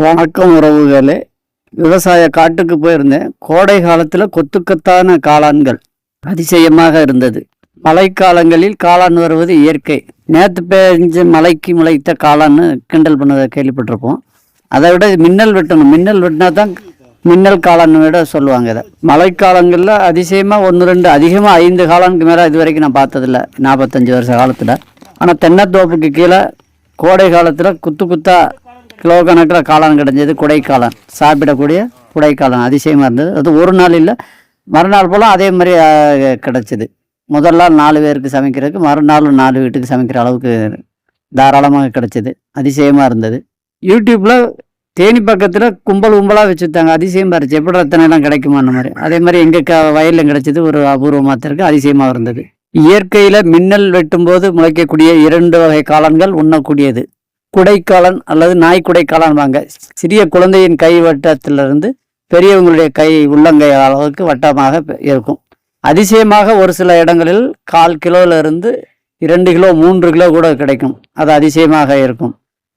வணக்கம் உறவுகளே. விவசாய காட்டுக்கு போயிருந்தேன். கோடை காலத்தில் கொத்துக்கத்தான காளான்கள் அதிசயமாக இருந்தது. மழைக்காலங்களில் காளான் வருவது இயற்கை. நேற்று பெஞ்ச மலைக்கு முளைத்த காளான்னு கிண்டல் பண்ணதை கேள்விப்பட்டிருப்போம். அதை விட மின்னல் வெட்டணும். மின்னல் வெட்டினா தான் மின்னல் காளான் விட சொல்லுவாங்க இதை. மழைக்காலங்களில் அதிசயமாக ஒன்று ரெண்டு அதிகமாக ஐந்து காளானுக்கு மேலே இது வரைக்கும் நான் பார்த்ததில்ல. நாற்பத்தஞ்சு வருஷ காலத்தில். ஆனால் தென்னத்தோப்புக்கு கீழே கோடை காலத்தில் குத்து குத்தாக கிலோ கணக்கில் காளான் கிடைஞ்சது குடைக்காளான். சாப்பிடக்கூடிய குடைக்காளான் அதிசயமாக இருந்தது. அது ஒரு நாள் இல்லை மறுநாள் போல் அதே மாதிரி கிடச்சிது. முதல் நாள் நாலு பேருக்கு சமைக்கிறதுக்கு மறுநாள் நாலு வீட்டுக்கு சமைக்கிற அளவுக்கு தாராளமாக கிடச்சிது. அதிசயமாக இருந்தது. யூடியூப்பில் தேனி பக்கத்தில் கும்பல் கும்பலாக வச்சுருந்தாங்க. அதிசயமாக இருந்துச்சு எப்படி ரத்தனைலாம் எல்லாம் கிடைக்குமா அந்த மாதிரி. அதே மாதிரி எங்கள் க வயலில் கிடச்சிது ஒரு அபூர்வமாக இருக்குது அதிசயமாக இருந்தது. இயற்கையில் மின்னல் வெட்டும்போது முளைக்கக்கூடிய இரண்டு வகை காளான்கள் உண்ணக்கூடியது. குடைக்காலன் அல்லது நாய் குடைக்காலன் வாங்க. சிறிய குழந்தையின் கை வட்டத்திலிருந்து பெரியவங்களுடைய கை உள்ளங்கை அளவுக்கு வட்டமாக இருக்கும். அதிசயமாக ஒரு சில இடங்களில் கால் கிலோல இரண்டு கிலோ மூன்று கிலோ கூட கிடைக்கும். அது அதிசயமாக இருக்கும்.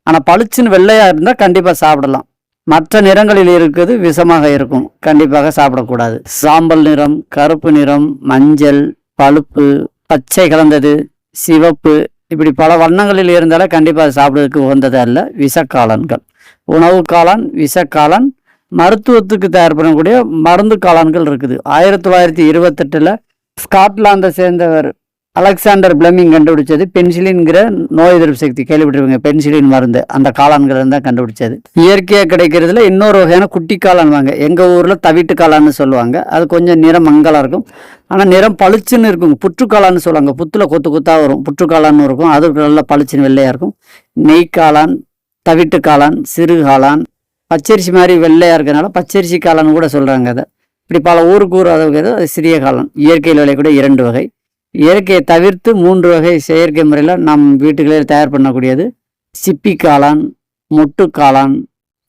ஆனால் பளிச்சுன்னு வெள்ளையாக இருந்தால் கண்டிப்பாக சாப்பிடலாம். மற்ற நிறங்களில் இருக்கிறது விஷமாக இருக்கும். கண்டிப்பாக சாப்பிடக்கூடாது. சாம்பல் நிறம் கருப்பு நிறம் மஞ்சள் பழுப்பு பச்சை கலந்தது சிவப்பு இப்படி பல வண்ணங்களில் இருந்தாலே கண்டிப்பாக அது சாப்பிடுவதற்கு உகந்தது அல்ல. விஷக்காளான்கள் உணவு காளான் விஷக்காளான் மருத்துவத்துக்கு தயார் பண்ணக்கூடிய மருந்து காளான்கள் இருக்குது. ஆயிரத்தி தொள்ளாயிரத்தி இருபத்தெட்டில் ஸ்காட்லாந்தை சேர்ந்தவர் அலெக்சாண்டர் பிளமிங் கண்டுபிடிச்சது பென்சிலின்கிற நோய் எதிர்ப்பு சக்தி கேள்விப்பட்டிருப்பீங்க. பென்சிலின் மருந்து அந்த காளான்கள் தான் கண்டுபிடிச்சது. இயற்கையாக கிடைக்கிறதுல இன்னொரு வகையான குட்டி காளான் வாங்க. எங்கள் ஊரில் தவிட்டு காளான்னு சொல்லுவாங்க. அது கொஞ்சம் நிறம் மங்கலாக இருக்கும். ஆனால் நிறம் பளிச்சுன்னு இருக்கும். புற்றுக்காளான்னு சொல்லுவாங்க. புத்தில் கொத்து கொத்தாக வரும். புற்றுக்காளான்னு இருக்கும். அது நல்லா பளிச்சுன்னு வெள்ளையாக இருக்கும். நெய் காளான் தவிட்டு காளான் சிறு காளான் பச்சரிசி மாதிரி வெள்ளையாக இருக்கிறனால பச்சரிசி காளான்னு கூட சொல்கிறாங்க அதை. இப்படி பல ஊருக்கு ஊர் அளவுக்கு அது சிறிய காளான். இயற்கையில் விளையக்கூடிய இரண்டு வகை. இயற்கையை தவிர்த்து மூன்று வகை செயற்கை முறையில் நம் வீட்டுகளில் தயார் பண்ணக்கூடியது. சிப்பி காளான் மொட்டு காளான்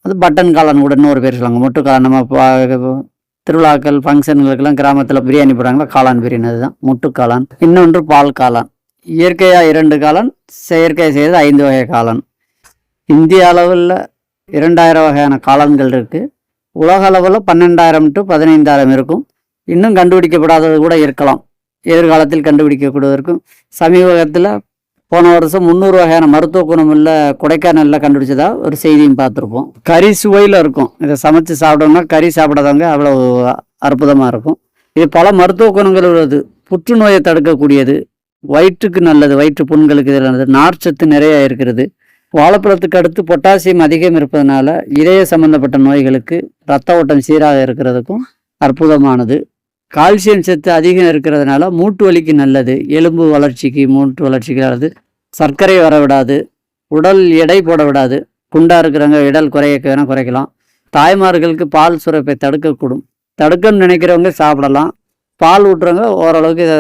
அது பட்டன் காளான் கூட இன்னொரு பேர் சொல்லுவாங்க. மொட்டு காளான் நம்ம திருவிழாக்கள் ஃபங்க்ஷன்களுக்கெல்லாம் கிராமத்தில் பிரியாணி போடுறாங்களா? காளான் பிரியாணி அதுதான். மொட்டு காளான் இன்னொன்று பால் காளான். இயற்கையாக இரண்டு காளான் செயற்கையாக செய்தது ஐந்து வகை காளான். இந்திய அளவில் இரண்டாயிரம் வகையான காளான்கள் இருக்குது உலக அளவில் பன்னெண்டாயிரம் டு பதினைந்தாயிரம் இருக்கும். இன்னும் கண்டுபிடிக்கப்படாதது கூட இருக்கலாம். எதிர்காலத்தில் கண்டுபிடிக்கக்கூடியதற்கும் சமீபத்தில் போன வருஷம் முந்நூறு வகையான மருத்துவ குணம் உள்ள கொடைக்கானலில் கண்டுபிடிச்சதா ஒரு செய்தியும் பார்த்துருப்போம். கறி சுவையில் இருக்கும். இதை சமைச்சு சாப்பிட்டோம்னா கறி சாப்பிடாதவங்க அவ்வளோ அற்புதமாக இருக்கும். இது பல மருத்துவ குணங்கள் உள்ளது. புற்றுநோயை தடுக்கக்கூடியது. வயிற்றுக்கு நல்லது வயிற்று புண்களுக்கு இது நல்லது. நார்ச்சத்து நிறைய இருக்கிறது. வாழைப்பழத்துக்கு அடுத்து பொட்டாசியம் அதிகம் இருப்பதனால இதய சம்பந்தப்பட்ட நோய்களுக்கு ரத்த ஓட்டம் சீராக இருக்கிறதுக்கும் அற்புதமானது. கால்சியம் சத்து அதிகம் இருக்கிறதுனால மூட்டு வலிக்கு நல்லது. எலும்பு வளர்ச்சிக்கு மூட்டு வளர்ச்சிக்கு நல்லது. சர்க்கரை வர விடாது உடல் எடை போட விடாது குண்டாக இருக்கிறவங்க இடல் குறைய வேணால் குறைக்கலாம். தாய்மார்களுக்கு பால் சுரப்பை தடுக்கக்கூடும். தடுக்கணும்னு நினைக்கிறவங்க சாப்பிடலாம். பால் ஊட்டுறவங்க ஓரளவுக்கு இதை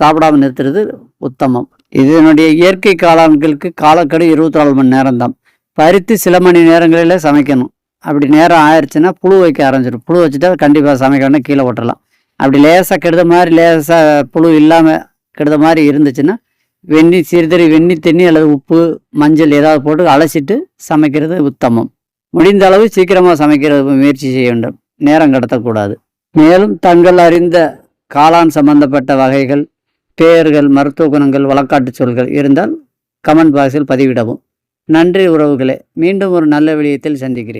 சாப்பிடாம நிறுத்துறது உத்தமம். இதனுடைய இயற்கை காளான்களுக்கு காலக்கெடு இருபத்தி நாலு மணி நேரம் தான் பறித்து சில மணி நேரங்களில் சமைக்கணும். அப்படி நேரம் ஆயிடுச்சுன்னா புழு வைக்க ஆரம்பிச்சிடும். புழு வச்சுட்டா கண்டிப்பாக சமைக்கணும்னா கீழே ஓட்டலாம். அப்படி லேசாக கெடுத மாதிரி லேசாக புழு இல்லாமல் கெடுத மாதிரி இருந்துச்சுன்னா வெந்நி சிறிதறி வெந்நி தண்ணி அல்லது உப்பு மஞ்சள் ஏதாவது போட்டு அலசிட்டு சமைக்கிறது உத்தமம். முடிந்த அளவு சீக்கிரமாக சமைக்கிறது முயற்சி செய்ய வேண்டும். நேரம் கடத்தக்கூடாது. மேலும் தங்கள் அறிந்த காளான் சம்பந்தப்பட்ட வகைகள் பெயர்கள் மருத்துவ குணங்கள் வழக்காட்டு சொல்கள் இருந்தால் கமெண்ட் பாக்ஸில் பதிவிடவும். நன்றி உறவுகளே. மீண்டும் ஒரு நல்ல விடயத்தில் சந்திக்கிறேன்.